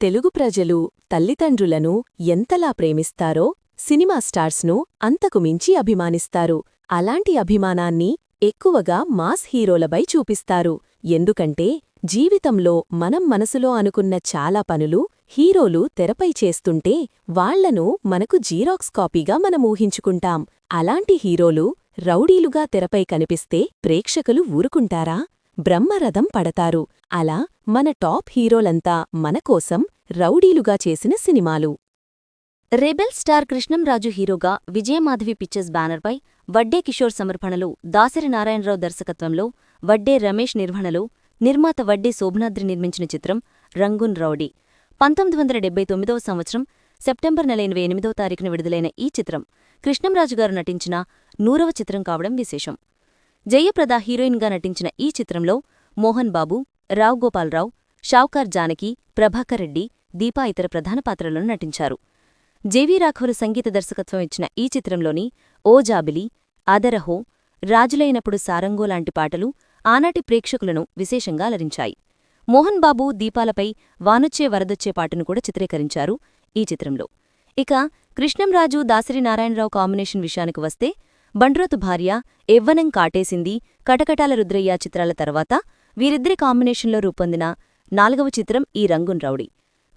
తెలుగు ప్రజలు తల్లిదండ్రులను ఎంతలా ప్రేమిస్తారో సినిమా స్టార్స్ను అంతకు మించి అభిమానిస్తారు. అలాంటి అభిమానాన్ని ఎక్కువగా మాస్ హీరోలపై చూపిస్తారు. ఎందుకంటే జీవితంలో మనం మనసులో అనుకున్న చాలా పనులు హీరోలు తెరపై చేస్తుంటే వాళ్ళను మనకు జీరాక్స్ కాపీగా మనం ఊహించుకుంటాం. అలాంటి హీరోలు రౌడీలుగా తెరపై కనిపిస్తే ప్రేక్షకులు ఊరుకుంటారా? బ్రహ్మరథం పడతారు. అలా మన టాప్ హీరోలంతా మనకోసం రౌడీలుగా చేసిన సినిమాలు. రెబెల్ స్టార్ కృష్ణంరాజు హీరోగా విజయమాధవి పిక్చర్స్ బ్యానర్పై వడ్డే కిషోర్ సమర్పణలో దాసరి నారాయణరావు దర్శకత్వంలో వడ్డే రమేష్ నిర్వహణలో నిర్మాత వడ్డే శోభనాద్రి నిర్మించిన చిత్రం రంగున్ రౌడీ. పంతొమ్మిది వందల డెబ్బై తొమ్మిదవ సంవత్సరం సెప్టెంబర్ నెల ఎనభై ఎనిమిదవ తారీఖున విడుదలైన ఈ చిత్రం కృష్ణంరాజు గారు నటించిన నూరవ చిత్రం కావడం విశేషం. జయప్రద హీరోయిన్గా నటించిన ఈ చిత్రంలో మోహన్ బాబు రావ్ గోపాలరావు షావుకార్ జానకి ప్రభాకర్ రెడ్డి దీపా ఇతర ప్రధాన పాత్రలను నటించారు. జేవీ రాఘవులు సంగీత దర్శకత్వం ఇచ్చిన ఈ చిత్రంలోని ఓ జాబిలి ఆదరహో రాజులైనప్పుడు సారంగో లాంటి పాటలు ఆనాటి ప్రేక్షకులను విశేషంగా అలరించాయి. మోహన్ బాబు దీపాలపై వానొచ్చే వరదొచ్చే పాటను కూడా చిత్రీకరించారు ఈ చిత్రంలో. ఇక కృష్ణంరాజు దాసరి నారాయణరావు కాంబినేషన్ విషయానికి వస్తే బండ్రోతు భార్య ఎవ్వనం కాటేసింది కటకటాల రుద్రయ్య చిత్రాల తర్వాత వీరిద్దరి కాంబినేషన్లో రూపొందిన నాలుగవ చిత్రం ఈ రంగున్ రౌడీ.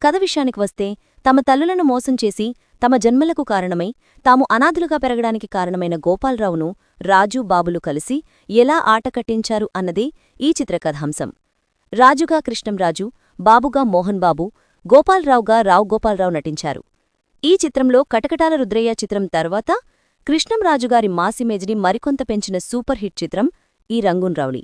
కథ విషయానికి వస్తే తమ తల్లులను మోసం చేసి తమ జన్మలకు కారణమై తాము అనాథులుగా పెరగడానికి కారణమైన గోపాలరావును రాజు బాబులు కలిసి ఎలా ఆట కట్టించారు అన్నదే ఈ చిత్రకథాంశం. రాజుగా కృష్ణంరాజు బాబుగా మోహన్ బాబు గోపాలరావుగా రావు గోపాలరావు నటించారు. ఈ చిత్రంలో కటకటాల రుద్రయ్య చిత్రం తర్వాత కృష్ణంరాజుగారి మాసిమేజ్ని మరికొంత పెంచిన సూపర్ హిట్ చిత్రం ఈ రంగున్ రౌళి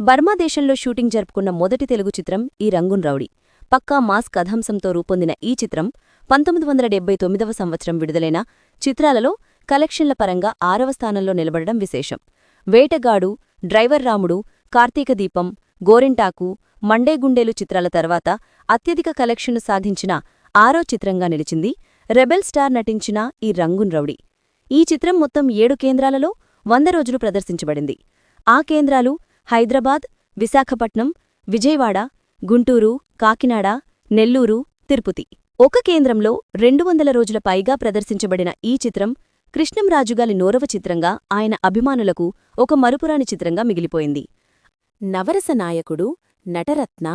బర్మా దేశంలో షూటింగ్ జరుపుకున్న మొదటి తెలుగు చిత్రం ఈ రంగున్ రౌడీ. పక్కా మాస్ కథాంశంతో రూపొందిన ఈ చిత్రం పంతొమ్మిది వందల డెబ్బై తొమ్మిదవ సంవత్సరం విడుదలైన చిత్రాలలో కలెక్షన్ల పరంగా ఆరవ స్థానంలో నిలబడడం విశేషం. వేటగాడు డ్రైవర్ రాముడు కార్తీక దీపం గోరింటాకు మండేగుండేలు చిత్రాల తర్వాత అత్యధిక కలెక్షన్ను సాధించిన ఆరో చిత్రంగా నిలిచింది రెబెల్ స్టార్ నటించిన ఈ రంగున్ రౌడీ. ఈ చిత్రం మొత్తం ఏడు కేంద్రాలలో వంద రోజులు ప్రదర్శించబడింది. ఆ కేంద్రాలు హైదరాబాద్ విశాఖపట్నం విజయవాడ గుంటూరు కాకినాడ నెల్లూరు తిరుపతి. ఒక కేంద్రంలో రెండు వందల రోజుల పైగా ప్రదర్శించబడిన ఈ చిత్రం కృష్ణంరాజుగాలి నోరవ చిత్రంగా ఆయన అభిమానులకు ఒక మరుపురాని చిత్రంగా మిగిలిపోయింది. నవరస నాయకుడు నటరత్న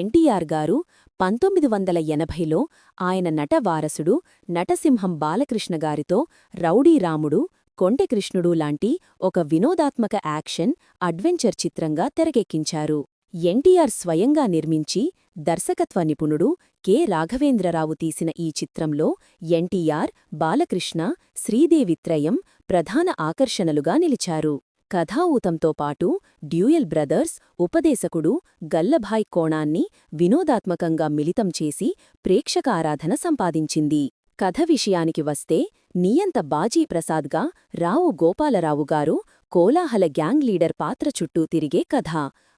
ఎన్టీఆర్ గారు పంతొమ్మిది వందల ఎనభైలో ఆయన నటవారసుడు నటసింహం బాలకృష్ణగారితో రౌడీ రాముడు కొండెకృష్ణుడు లాంటి ఒక వినోదాత్మక యాక్షన్ అడ్వెంచర్ చిత్రంగా తెరకెక్కించారు. ఎన్టీఆర్ స్వయంగా నిర్మించి దర్శకత్వ నిపుణుడు కె. రాఘవేంద్రరావు తీసిన ఈ చిత్రంలో ఎన్టీఆర్ బాలకృష్ణ శ్రీదేవిత్రయం ప్రధాన ఆకర్షణలుగా నిలిచారు. కథాఊతంతో పాటు డ్యూయల్ బ్రదర్స్ ఉపదేశకుడు గల్లభాయ్ కోణాన్ని వినోదాత్మకంగా మిళితం చేసి ప్రేక్షక ఆరాధన సంపాదించింది. కథ విషయానికి వస్తే నియంత బాజీ ప్రసాద్గా రావు గోపాలరావుగారు కోలాహల గ్యాంగ్ లీడర్ పాత్ర చుట్టూ తిరిగే కథ.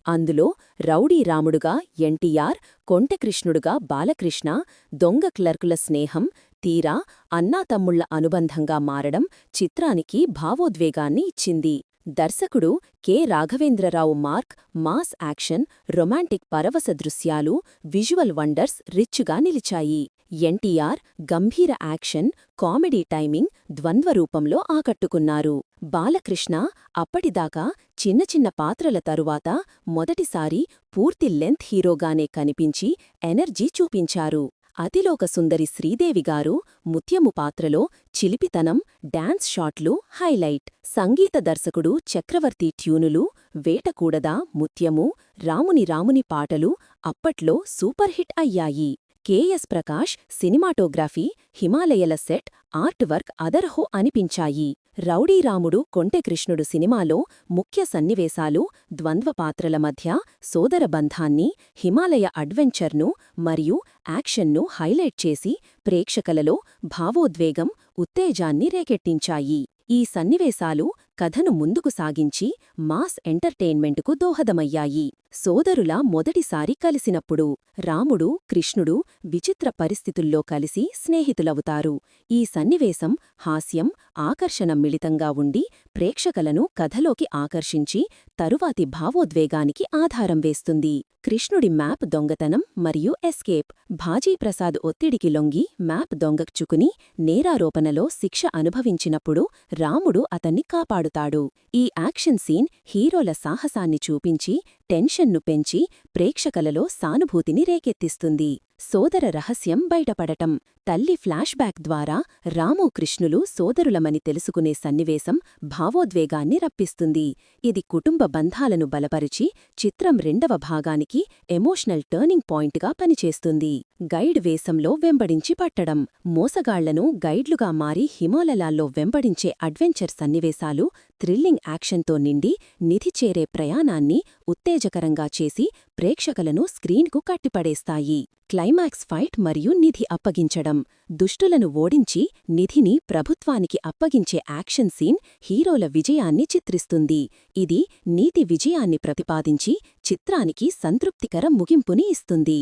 అందులో రౌడీ రాముడుగా ఎన్టీఆర్ కొంటకృష్ణుడుగా బాలకృష్ణ దొంగ క్లర్కుల స్నేహం తీరా అన్నాతమ్ముళ్ళ అనుబంధంగా మారడం చిత్రానికి భావోద్వేగాన్ని ఇచ్చింది. దర్శకుడు K. Raghavendra Rao mark mass action romantic పరవశ దృశ్యాలు విజువల్ వండర్స్ రిచ్గా నిలిచాయి. ఎన్టీఆర్ గంభీర యాక్షన్ కామెడీ టైమింగ్ ద్వంద్వరూపంలో ఆకట్టుకున్నారు. బాలకృష్ణ అప్పటిదాకా చిన్న చిన్న పాత్రల తరువాత మొదటిసారి పూర్తి లెంత్ హీరోగానే కనిపించి ఎనర్జీ చూపించారు. అతిలోక సుందరి శ్రీదేవిగారు ముత్యము పాత్రలో చిలిపితనం డాన్స్ షాట్లు హైలైట్. సంగీత దర్శకుడు చక్రవర్తి ట్యూనులు వేటకూడదా ముత్యము రాముని రాముని పాటలు అప్పట్లో సూపర్ హిట్ అయ్యాయి. కెఎస్ ప్రకాష్ సినిమాటోగ్రఫీ హిమాలయల సెట్ ఆర్ట్ వర్క్ అదర్హో అనిపించాయి. రౌడీరాముడు కొంటెకృష్ణుడు సినిమాలో ముఖ్య సన్నివేశాలు ద్వంద్వ పాత్రల మధ్య సోదరబంధాన్ని హిమాలయ అడ్వెంచర్ను మరియు యాక్షన్ను హైలైట్ చేసి ప్రేక్షకులలో భావోద్వేగం ఉత్తేజాన్ని రేకెట్టించాయి. ఈ సన్నివేశాలు కథను ముందుకు సాగించి మాస్ ఎంటర్టైన్మెంట్కు దోహదమయ్యాయి. సోదరుల మొదటిసారి కలిసినప్పుడు రాముడు కృష్ణుడు విచిత్ర పరిస్థితుల్లో కలిసి స్నేహితులవుతారు. ఈ సన్నివేశం హాస్యం ఆకర్షణ మిళితంగా ఉండి ప్రేక్షకులను కథలోకి ఆకర్షించి తరువాతి భావోద్వేగానికి ఆధారం వేస్తుంది. కృష్ణుడి మ్యాప్ దొంగతనం మరియు ఎస్కేప్ భాజీప్రసాద్ ఒత్తిడికి లొంగి మ్యాప్ దొంగక్చుకుని నేరారోపణలో శిక్ష అనుభవించినప్పుడు రాముడు అతన్ని కాపాడు కాపాడుతాడు ఈ యాక్షన్ సీన్ హీరోల సాహసాన్ని చూపించి టెన్షన్ను పెంచి ప్రేక్షకులలో సానుభూతిని రేకెత్తిస్తుంది. సోదర రహస్యం బయటపడటం. తల్లి ఫ్లాష్బ్యాక్ ద్వారా రాము కృష్ణులు సోదరులమని తెలుసుకునే సన్నివేశం భావోద్వేగాన్ని రప్పిస్తుంది. ఇది కుటుంబ బంధాలను బలపరిచి చిత్రం రెండవ భాగానికి ఎమోషనల్ టర్నింగ్ పాయింట్గా పనిచేస్తుంది. గైడ్ వేసంలో వెంబడించి పట్టడం. మోసగాళ్ళను గైడ్లుగా మారి హిమాలయాల్లో వెంబడించే అడ్వెంచర్ సన్నివేశాలు థ్రిల్లింగ్ యాక్షన్తో నిండి నిధి చేరే ప్రయాణాన్ని ఉత్తేజకరంగా చేసి ప్రేక్షకులను స్క్రీన్కు కట్టిపడేస్తాయి. క్లైమాక్స్ ఫైట్ మరియు నిధి అప్పగించడం. దుష్టులను ఓడించి నిధిని ప్రభుత్వానికి అప్పగించే యాక్షన్ సీన్ హీరోల విజయాన్ని చిత్రిస్తుంది. ఇది నీతి విజయాన్ని ప్రతిపాదించి చిత్రానికి సంతృప్తికర ముగింపుని ఇస్తుంది.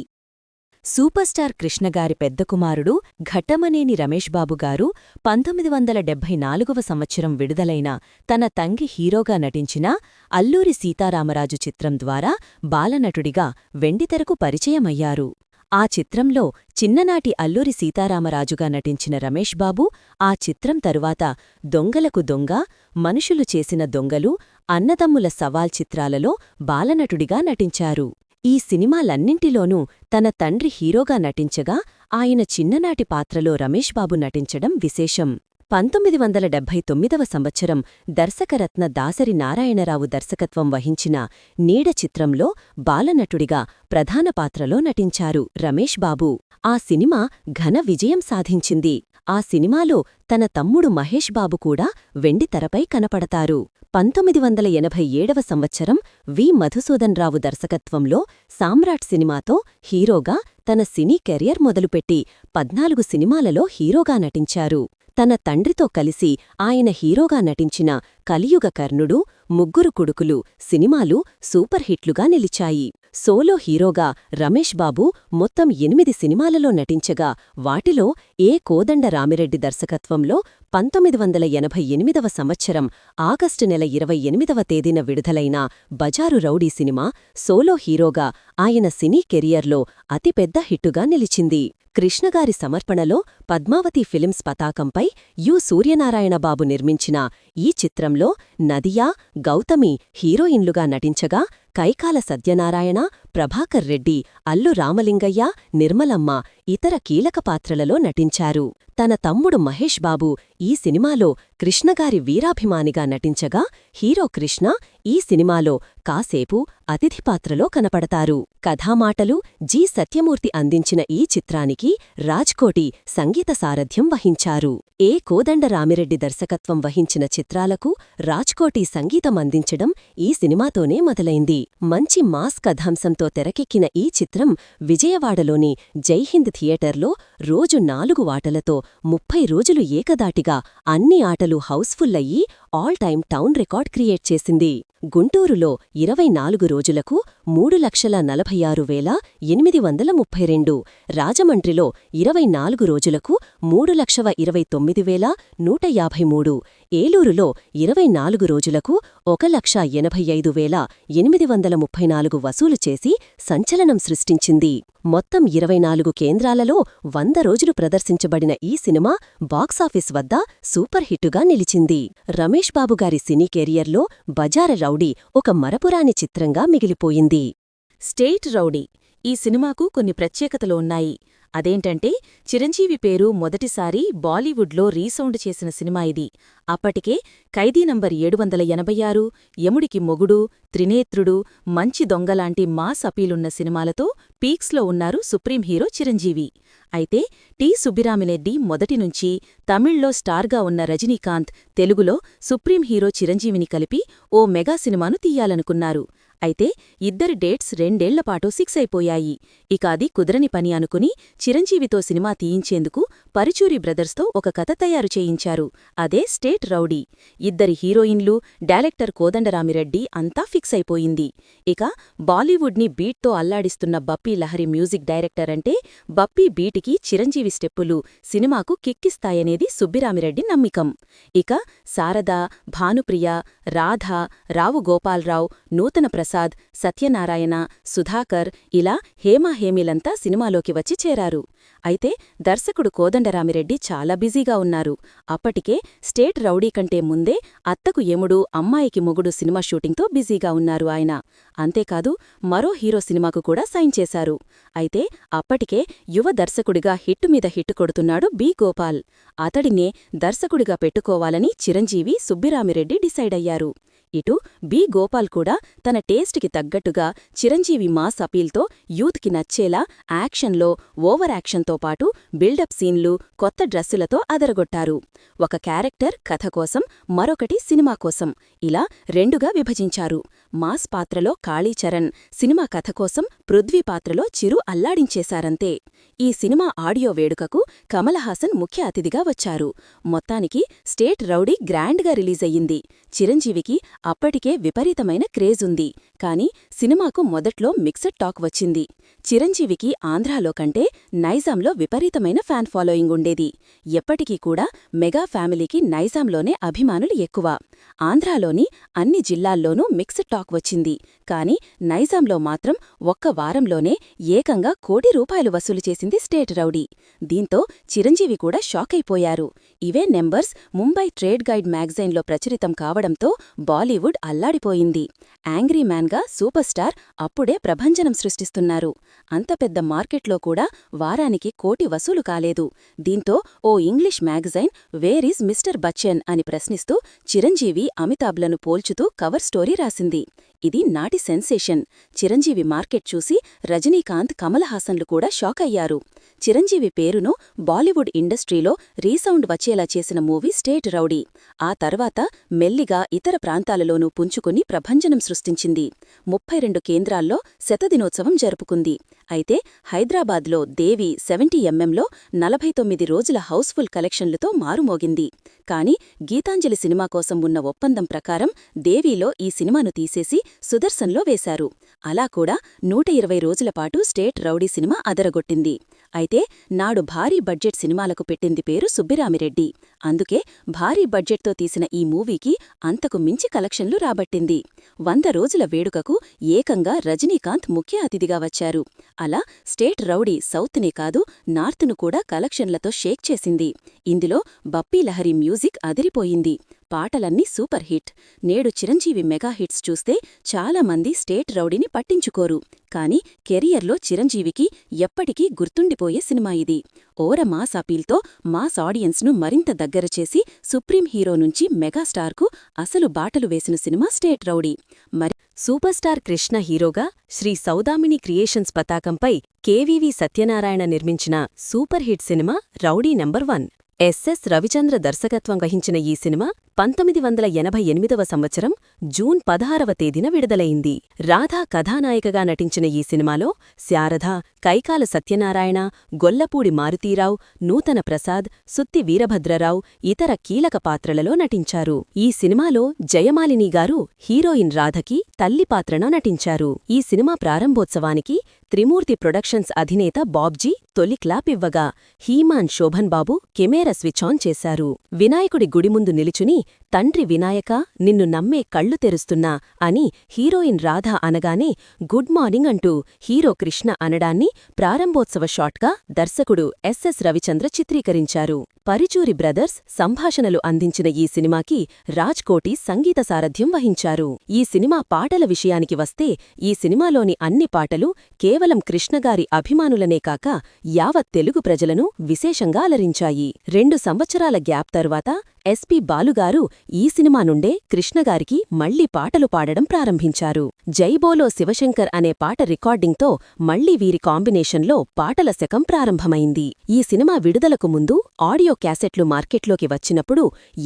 సూపర్ స్టార్ కృష్ణగారి పెద్ద కుమారుడు ఘట్టమనేని రమేష్ గారు పంతొమ్మిది వందల డెబ్భై నాలుగవ సంవత్సరం విడుదలైన తన తంగి హీరోగా నటించిన అల్లూరి సీతారామరాజు చిత్రం ద్వారా బాలనటుడిగా వెండితెరకు పరిచయమయ్యారు. ఆ చిత్రంలో చిన్ననాటి అల్లూరి సీతారామరాజుగా నటించిన రమేష్ బాబు ఆ చిత్రం తరువాత దొంగలకు దొంగ మనుషులు చేసిన దొంగలు అన్నదమ్ముల సవాల్ చిత్రాలలో బాలనటుడిగా నటించారు. ఈ సినిమాలన్నింటిలోనూ తన తండ్రి హీరోగా నటించగా ఆయన చిన్ననాటి పాత్రలో రమేష్ బాబు నటించడం విశేషం. పంతొమ్మిది వందల డెబ్భై తొమ్మిదవ సంవత్సరం దర్శకరత్న దాసరి నారాయణరావు దర్శకత్వం వహించిన నీడ చిత్రంలో బాలనటుడిగా ప్రధాన పాత్రలో నటించారు రమేష్ బాబు. ఆ సినిమా ఘన విజయం సాధించింది. ఆ సినిమాలో తన తమ్ముడు మహేష్ బాబు కూడా వెండితెరపై కనపడతారు. పంతొమ్మిది వందల ఎనభై ఏడవ సంవత్సరం వి. మధుసూదన్రావు దర్శకత్వంలో సామ్రాట్ సినిమాతో హీరోగా తన సినీ కెరియర్ మొదలుపెట్టి పద్నాలుగు సినిమాలలో హీరోగా నటించారు. తన తండ్రితో కలిసి ఆయన హీరోగా నటించిన కలియుగ కర్ణుడు ముగ్గురు కొడుకులు సినిమాలు సూపర్ హిట్లుగా నిలిచాయి. సోలో హీరోగా రమేష్ బాబు మొత్తం ఎనిమిది సినిమాలలో నటించగా వాటిలో ఏ కోదండ రామిరెడ్డి దర్శకత్వంలో పంతొమ్మిది వందల ఎనభై ఎనిమిదవ సంవత్సరం ఆగస్టు నెల ఇరవై ఎనిమిదవ తేదీన విడుదలైన బజారు రౌడీ సినిమా సోలో హీరోగా ఆయన సినీ కెరియర్లో అతిపెద్ద హిట్టుగా నిలిచింది. కృష్ణగారి సమర్పణలో పద్మావతి ఫిలిమ్స్ పతాకంపై యు సూర్యనారాయణబాబు నిర్మించిన ఈ చిత్రంలో నదియా గౌతమి హీరోయిన్లుగా నటించగా కైకాల సత్యనారాయణ ప్రభాకర్ రెడ్డి అల్లు రామలింగయ్య నిర్మలమ్మ ఇతర కీలక పాత్రలలో నటించారు. తన తమ్ముడు మహేష్ బాబు ఈ సినిమాలో కృష్ణగారి వీరాభిమానిగా నటించగా హీరో కృష్ణ ఈ సినిమాలో కాసేపు అతిథి పాత్రలో కనపడతారు. కథామాటలు జి సత్యమూర్తి అందించిన ఈ చిత్రానికి రాజ్కోటి సంగీత సారథ్యం వహించారు. ఏ కోదండరామిరెడ్డి దర్శకత్వం వహించిన చిత్రాలకు రాజ్కోటి సంగీతం అందించడం ఈ సినిమాతోనే మొదలైంది. మంచి మాస్ కథాంశంతో తెరకెక్కిన ఈ చిత్రం విజయవాడలోని జైహింద్ థియేటర్లో రోజు నాలుగు ఆటలతో ముప్పై రోజులు ఏకదాటిగా అన్ని ఆటలు హౌస్ఫుల్ అయ్యి all time town record create చేసింది. గుంటూరులో ఇరవై నాలుగు రోజులకు మూడు లక్షల నలభై ఆరు వేల ఎనిమిది వందల ముప్పై రెండు. రాజమండ్రిలో ఇరవై నాలుగు రోజులకు మూడు లక్షల ఇరవై తొమ్మిది వేల నూట యాభై మూడు. ఏలూరులో ఇరవై నాలుగు రోజులకు ఒక లక్ష ఎనభై ఐదు వేల ఎనిమిది వందల ముప్పై నాలుగు వసూలు చేసి సంచలనం సృష్టించింది. మొత్తం ఇరవై నాలుగు కేంద్రాలలో వంద రోజులు ప్రదర్శించబడిన ఈ సినిమా బాక్సాఫీస్ వద్ద సూపర్ హిట్టుగా నిలిచింది. రమేష్ బాబు గారి సినీ కెరియర్లో బజార రౌడీ ఒక మరపురాని చిత్రంగా మిగిలిపోయింది. స్టేట్ రౌడీ ఈ సినిమాకు కొన్ని ప్రత్యేకతలు ఉన్నాయి. అదేంటంటే చిరంజీవి పేరు మొదటిసారి బాలీవుడ్లో రీసౌండ్ చేసిన సినిమా ఇది. అప్పటికే ఖైదీ నంబర్ ఏడు వందల ఎనభై ఆరు యముడికి మొగుడు త్రినేత్రుడు మంచి దొంగలాంటి మాస్ అపీలున్న సినిమాలతో పీక్స్లో ఉన్నారు సుప్రీం హీరో చిరంజీవి. అయితే టి సుబ్బిరామిరెడ్డి మొదటినుంచి తమిళ్ళో స్టార్గా ఉన్న రజనీకాంత్ తెలుగులో సుప్రీం హీరో చిరంజీవిని కలిపి ఓ మెగా సినిమాను తీయాలనుకున్నారు. అయితే ఇద్దరి డేట్స్ రెండేళ్ళపాటు సిక్స్ అయిపోయాయి. ఇక అది కుదరని పని అనుకుని చిరంజీవితో సినిమా తీయించేందుకు పరిచూరి బ్రదర్స్తో ఒక కథ తయారు చేయించారు. అదే స్టేట్ రౌడీ. ఇద్దరి హీరోయిన్లు డైరెక్టర్ కోదండరామిరెడ్డి అంతా ఫిక్స్ అయిపోయింది. ఇక బాలీవుడ్ని బీట్తో అల్లాడిస్తున్న బప్పీ లహరి మ్యూజిక్ డైరెక్టర్ అంటే బప్పీ బీటికి చిరంజీవి స్టెప్పులు సినిమాకు కిక్కిస్తాయనేది సుబ్బిరామిరెడ్డి నమ్మికం. ఇక శారద భానుప్రియ రాధ రావు గోపాలరావు నూతన ప్రసాద్ సత్యనారాయణ సుధాకర్ ఇలా హేమాహేమిలంతా సినిమాలోకి వచ్చి చేరారు. అయితే దర్శకుడు కోదండరామిరెడ్డి చాలా బిజీగా ఉన్నారు. అప్పటికే స్టేట్ రౌడీ కంటే ముందే అత్తకు ఎముడు అమ్మాయికి మొగుడు సినిమా షూటింగ్తో బిజీగా ఉన్నారు ఆయన. అంతేకాదు మరో హీరో సినిమాకు కూడా సైన్ చేశారు. అయితే అప్పటికే యువ దర్శకుడిగా హిట్టు మీద హిట్టు కొడుతున్నాడు బి గోపాల్. అతడినే దర్శకుడిగా పెట్టుకోవాలని చిరంజీవి సుబ్బిరామిరెడ్డి డిసైడ్ అయ్యారు. ఇటు బి గోపాల్ కూడా తన టేస్ట్కి తగ్గట్టుగా చిరంజీవి మాస్ అపీల్తో యూత్కి నచ్చేలా యాక్షన్లో ఓవర్ యాక్షన్తో పాటు బిల్డప్ సీన్లు కొత్త డ్రెస్సులతో అదరగొట్టారు. ఒక క్యారెక్టర్ కథ కోసం మరొకటి సినిమా కోసం ఇలా రెండుగా విభజించారు. మాస్ పాత్రలో కాళీచరణ్ సినిమా కథ కోసం పృథ్వీ పాత్రలో చిరు అల్లాడించేశారంతే. ఈ సినిమా ఆడియో వేడుకకు కమలహాసన్ ముఖ్య అతిథిగా వచ్చారు. మొత్తానికి స్టేట్ రౌడీ గ్రాండ్గా రిలీజయ్యింది. చిరంజీవికి అప్పటికే విపరీతమైన క్రేజ్ ఉంది. కాని సినిమాకు మొదట్లో మిక్సడ్ టాక్ వచ్చింది. చిరంజీవికి ఆంధ్రాలో కంటే నైజాంలో విపరీతమైన ఫ్యాన్ ఫాలోయింగ్ ఉండేది. ఎప్పటికీ కూడా మెగా ఫ్యామిలీకి నైజాంలోనే అభిమానులు ఎక్కువ. ఆంధ్రాలోని అన్ని జిల్లాల్లోనూ మిక్స్డ్ టాక్ వచ్చింది. కాని నైజాంలో మాత్రం ఒక్క వారంలోనే ఏకంగా కోటి రూపాయలు వసూలు చేసింది స్టేట్ రౌడీ. దీంతో చిరంజీవి కూడా షాకైపోయారు ఇవే నెంబర్స్ ముంబై ట్రేడ్ గైడ్ మ్యాగజైన్లో ప్రచురితం కావడంతో బాలీవుడ్ అల్లాడిపోయింది. యాంగ్రీ మ్యాన్గా సూపర్ స్టార్ అప్పుడే ప్రభంజనం సృష్టిస్తున్నారు. అంత పెద్ద మార్కెట్లో కూడా వారానికి కోటి వసూలు కాలేదు. దీంతో ఓ English magazine where is mister Bachchan అని ప్రశ్నిస్తూ చిరంజీవి అమితాబ్లను పోల్చుతూ కవర్ స్టోరీ రాసింది. ఇది నాటి సెన్సేషన్. చిరంజీవి మార్కెట్ చూసి రజనీకాంత్ కమల్ హాసన్లు కూడా షాక్ అయ్యారు. చిరంజీవి పేరును బాలీవుడ్ ఇండస్ట్రీలో రీసౌండ్ వచ్చేలా చేసిన మూవీ స్టేట్ రౌడీ. ఆ తర్వాత మెల్లిగా ఇతర ప్రాంతాలలోనూ పుంజుకుని ప్రభంజనం సృష్టించింది. ముప్పై రెండు కేంద్రాల్లో శతదినోత్సవం జరుపుకుంది. అయితే హైదరాబాద్లో దేవి సెవెంటీ ఎంఎంలో నలభై తొమ్మిది రోజుల హౌస్ఫుల్ కలెక్షన్లతో మారుమోగింది. కాని గీతాంజలి సినిమా కోసం ఉన్న ఒప్పందం ప్రకారం దేవీలో ఈ సినిమాను తీసేసి సుదర్శన్లో వేశారు. అలా కూడా నూట ఇరవై రోజులపాటు స్టేట్ రౌడీ సినిమా అదరగొట్టింది. అయితే నాడు భారీ బడ్జెట్ సినిమాలకు పెట్టింది పేరు సుబ్బిరామిరెడ్డి. అందుకే భారీ బడ్జెట్తో తీసిన ఈ మూవీకి అంతకు మించి కలెక్షన్లు రాబట్టింది. వంద రోజుల వేడుకకు ఏకంగా రజనీకాంత్ ముఖ్య అతిథిగా వచ్చారు. అలా స్టేట్ రౌడీ సౌత్నే కాదు నార్త్ను కూడా కలెక్షన్లతో షేక్ చేసింది. ఇందులో బప్పీ లహరి మ్యూజిక్ అదిరిపోయింది. పాటలన్నీ సూపర్ హిట్. నేడు చిరంజీవి మెగా హిట్స్ చూస్తే చాలా మంది స్టేట్ రౌడీని పట్టించుకోరు. కాని కెరియర్లో చిరంజీవికి ఎప్పటికీ గుర్తుండిపోయే సినిమా ఇది. ఓర మాస్ అపీల్తో మాస్ ఆడియన్స్ను మరింత దగ్గర చేసి సుప్రీం హీరో నుంచి మెగాస్టార్కు అసలు బాటలు వేసిన సినిమా స్టేట్ రౌడీ. మరి సూపర్ స్టార్ కృష్ణ హీరోగా శ్రీ సౌదామిని క్రియేషన్స్ పతాకంపై కెవివి సత్యనారాయణ నిర్మించిన super hit cinema rowdy number one. SS Ravichandra దర్శకత్వం వహించిన ఈ సినిమా పంతొమ్మిది వందల ఎనభై ఎనిమిదవ సంవత్సరం జూన్ పదహారవ తేదీన విడుదలైంది. రాధా కథానాయికగా నటించిన ఈ సినిమాలో శారద కైకాల సత్యనారాయణ గొల్లపూడి మారుతీరావు నూతన ప్రసాద్ సుత్తి వీరభద్రరావు ఇతర కీలక పాత్రలలో నటించారు. ఈ సినిమాలో జయమాలిని గారు హీరోయిన్ రాధకి తల్లి పాత్రన నటించారు. ఈ సినిమా ప్రారంభోత్సవానికి త్రిమూర్తి ప్రొడక్షన్స్ అధినేత బాబ్జీ తొలి క్లాప్ ఇవ్వగా he man Shoban Babu camera switch on చేశారు. వినాయకుడి గుడి ముందు నిలుచుని తండ్రి వినాయక నిన్ను నమ్మే కళ్ళు తెరుస్తున్నా అని హీరోయిన్ రాధ అనగానే గుడ్ మార్నింగ్ అంటూ హీరో కృష్ణ అనడాన్ని ప్రారంభోత్సవ షాట్గా దర్శకుడు ఎస్ఎస్ రవిచంద్ర చిత్రీకరించారు. పరిచూరి బ్రదర్స్ సంభాషణలు అందించిన ఈ సినిమాకి రాజ్ కోటి సంగీత సారథ్యం వహించారు. ఈ సినిమా పాటల విషయానికి వస్తే ఈ సినిమాలోని అన్ని పాటలు కేవలం కృష్ణగారి అభిమానులనే కాక యావత్ తెలుగు ప్రజలను విశేషంగా అలరించాయి. రెండు సంవత్సరాల గ్యాప్ తరువాత ఎస్పి బాలుగారు ఈ సినిమా నుండే కృష్ణగారికి మళ్ళీ పాటలు పాడడం ప్రారంభించారు. జైబోలో శివశంకర్ అనే పాట రికార్డింగ్తో మళ్ళీ వీరి కాంబినేషన్లో పాటల శకం ప్రారంభమైంది. ఈ సినిమా విడుదలకు ముందు ఆడియో క్యాసెట్లు మార్కెట్లోకి వచ్చినప్పుడు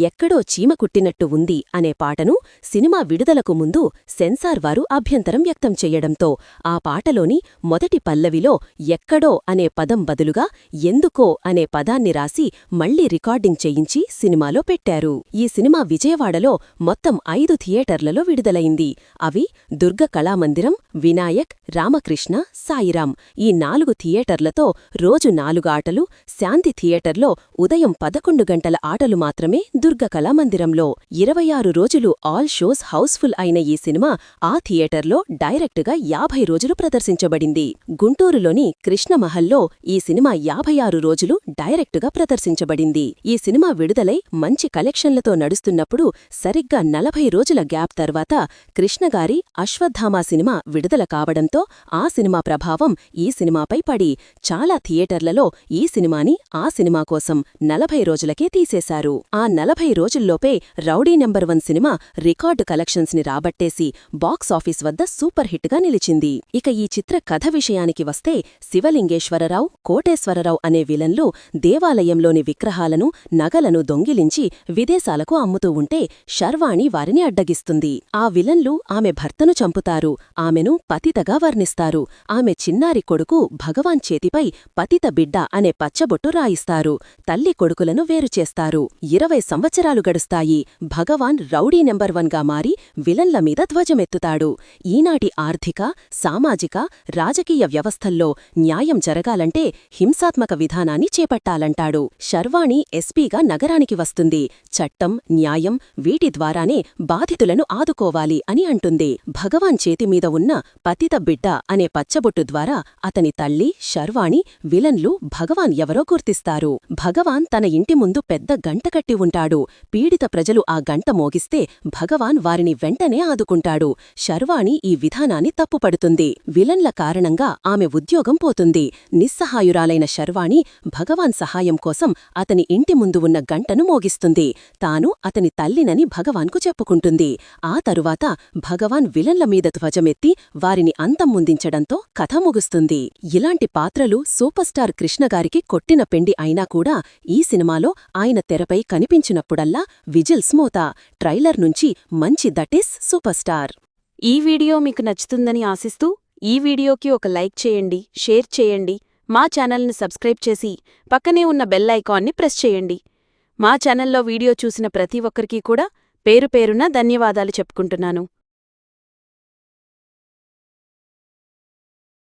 ఎక్కడో చీమ కుట్టినట్టు ఉంది అనే పాటను సినిమా విడుదలకు ముందు సెన్సార్ వారు అభ్యంతరం వ్యక్తం చెయ్యడంతో ఆ పాటలోని మొదటి పల్లవిలో ఎక్కడో అనే పదం బదులుగా ఎందుకో అనే పదాన్ని రాసి మళ్ళీ రికార్డింగ్ చేయించి సినిమాలో పెట్టారు ఈ సినిమా విజయవాడలో మొత్తం ఐదు థియేటర్లలో విడుదలైంది. అవి దుర్గ కళామందిరం వినాయక్ రామకృష్ణ సాయిరాం ఈ నాలుగు థియేటర్లతో రోజు నాలుగు ఆటలు శాంతి థియేటర్లో ఉదయం పదకొండు గంటల ఆటలు మాత్రమే దుర్గ కళామందిరంలో. ఇరవై ఆరు రోజులు ఆల్ షోస్ హౌస్ఫుల్ అయిన ఈ సినిమా ఆ థియేటర్లో డైరెక్టుగా యాభై రోజులు ప్రదర్శించబడింది. గుంటూరులోని కృష్ణమహల్లో ఈ సినిమా యాభై ఆరు రోజులు డైరెక్టుగా ప్రదర్శించబడింది. ఈ సినిమా విడుదలై మంచి కలెక్షన్లతో నడుస్తున్నప్పుడు సరిగ్గా నలభై రోజుల గ్యాప్ తర్వాత కృష్ణగారి అశ్వత్థామా సినిమా విడుదల కావడంతో ఆ సినిమా ప్రభావం ఈ సినిమాపై పడి. చాలా థియేటర్లలో ఈ సినిమాని ఆ సినిమా కోసం నలభై రోజులకే తీసేశారు. ఆ నలభై రోజుల్లోపే rowdy number one cinema record కలెక్షన్స్ని రాబట్టేసి బాక్స్ ఆఫీస్ వద్ద సూపర్ హిట్గా నిలిచింది. ఇక ఈ చిత్ర కథ విషయానికి వస్తే శివలింగేశ్వరరావు కోటేశ్వరరావు అనే విలన్లు దేవాలయంలోని విగ్రహాలను నగలను దొంగిలించి విదేశాలకు అమ్ముతూ ఉంటే శర్వాణి వారిని అడ్డగిస్తుంది. ఆ విలన్లు ఆమె భర్తను చంపుతారు. ఆమెను పతితగా వర్ణిస్తారు. ఆమె చిన్నారి కొడుకు భగవాన్ చేతిపై పతిత బిడ్డ అనే పచ్చబొట్టు రాయిస్తారు. తల్లి కొడుకులను వేరుచేస్తారు ఇరవై సంవత్సరాలు గడుస్తాయి. భగవాన్ రౌడీ నెంబర్ వన్గా మారి విలన్ల మీద ధ్వజమెత్తుతాడు. ఈనాటి ఆర్థిక సామాజిక రాజకీయ వ్యవస్థల్లో న్యాయం జరగాలంటే హింసాత్మక విధానాన్ని చేపట్టాలంటాడు. శర్వాణి ఎస్పీగా నగరానికి వస్తుంది. చట్టం న్యాయం వీటి ద్వారానే బాధితులను ఆదుకోవాలి అని అంటుంది. భగవాన్ చేతిమీద ఉన్న పతిత బిడ్డ అనే పచ్చబొట్టు ద్వారా అతని తల్లి శర్వాణి విలన్లు భగవాన్ ఎవరో గుర్తిస్తారు. భగవాన్ తన ఇంటి ముందు పెద్ద గంట కట్టి ఉంటాడు. పీడిత ప్రజలు ఆ గంట మోగిస్తే భగవాన్ వారిని వెంటనే ఆదుకుంటాడు. శర్వాణి ఈ విధానాన్ని తప్పుపడుతుంది. విలన్ల కారణంగా ఆమె ఉద్యోగం పోతుంది. నిస్సహాయురాలైన శర్వాణి భగవాన్ సహాయం కోసం అతని ఇంటి ముందు ఉన్న గంటను మోగిస్తుంది. తాను అతని తల్లినని భగవాన్కు చెప్పుకుంటుంది. ఆ తరువాత భగవాన్ విలన్ల మీద ధ్వజమెత్తి వారిని అంతం ముందించడంతో కథ ముగుస్తుంది. ఇలాంటి పాత్రలు సూపర్ స్టార్ కృష్ణగారికి కొట్టిన పెండి అయినా కూడా ఈ సినిమాలో ఆయన తెరపై కనిపించినప్పుడల్లా విజిల్స్ మోత ట్రైలర్ నుంచి మంచి దటిస్ సూపర్ స్టార్. ఈ వీడియో మీకు నచ్చుతుందని ఆశిస్తూ ఈ వీడియోకి ఒక లైక్ చేయండి షేర్ చేయండి మా ఛానల్ని సబ్స్క్రైబ్ చేసి పక్కనే ఉన్న బెల్ ఐకాన్ని ప్రెస్ చేయండి. మా ఛానల్లో వీడియో చూసిన ప్రతి ఒక్కరికీ కూడా పేరు పేరున ధన్యవాదాలు చెప్పుకుంటున్నాను.